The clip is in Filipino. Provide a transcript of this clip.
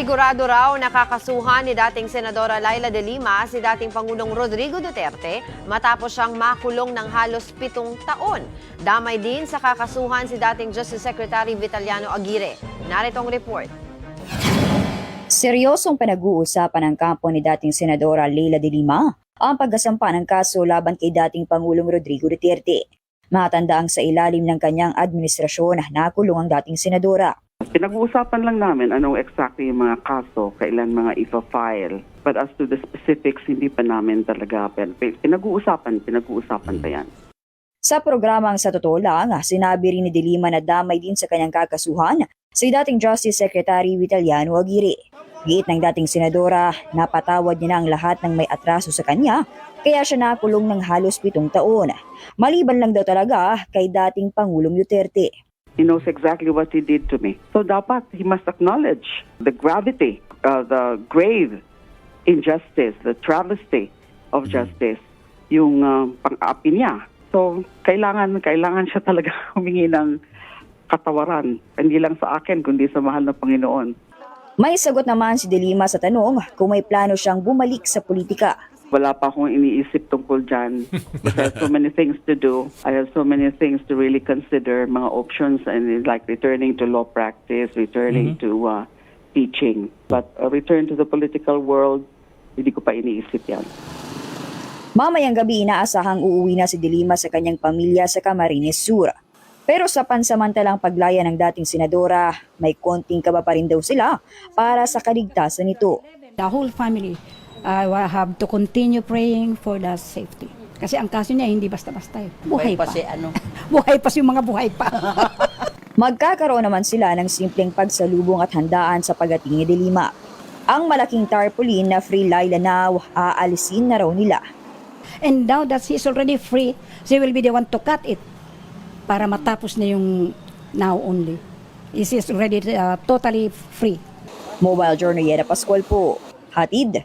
Sigurado raw nakakasuhan ni dating Senadora Laila de Lima si dating Pangulong Rodrigo Duterte matapos siyang makulong ng halos pitong taon. Damay din sa kakasuhan si dating Justice Secretary Vitaliano Aguirre. Narito ang report. Seryosong pinag-uusapan ng kampo ni dating Senadora Leila de Lima ang pagkasampa ng kaso laban kay dating Pangulong Rodrigo Duterte. Matandaang sa ilalim ng kanyang administrasyon nakulong ang dating senadora. Pinag-uusapan lang namin anong exactly yung mga kaso, kailan mga ipa-file. But as to the specifics, hindi pa namin talaga. Pinag-uusapan, pinag-uusapan pa yan. Sa programang sa totoo lang, sinabi rin ni De Lima na damay din sa kanyang kakasuhan si dating Justice Secretary Vitaliano Aguirre. Giit ng dating senadora, napatawad niya na ang lahat ng may atraso sa kanya, kaya siya nakulong ng halos pitong taon. Maliban lang daw talaga kay dating Pangulong Duterte. He knows exactly what he did to me. So dapat he must acknowledge the gravity, uh, the grave injustice, the travesty of justice, yung uh, pang-api niya. So kailangan, kailangan siya talaga humingi ng katawaran. Hindi lang sa akin, kundi sa mahal na Panginoon. May sagot naman si De Lima sa tanong kung may plano siyang bumalik sa politika. Wala pa akong iniisip tungkol dyan. Because I have so many things to do. I have so many things to really consider, mga options, and it's like returning to law practice, returning to uh, teaching. But a return to the political world, hindi ko pa iniisip yan. Mamayang gabi inaasahang uuwi na si De Lima sa kanyang pamilya sa Camarines Sur. Pero sa pansamantalang paglaya ng dating senadora, may konting kaba pa rin daw sila para sa kaligtasan nito. The whole family uh, will have to continue praying for the safety. Kasi ang kaso niya hindi basta-basta eh. Buhay pa. si ano. buhay pa si mga buhay pa. Magkakaroon naman sila ng simpleng pagsalubong at handaan sa pagating ni De Lima. Ang malaking tarpaulin na free Laila now, aalisin na raw nila. And now that she's already free, she will be the one to cut it para matapos na yung now only. She is already uh, totally free. Mobile Journal Yeda Pascual po. Hatid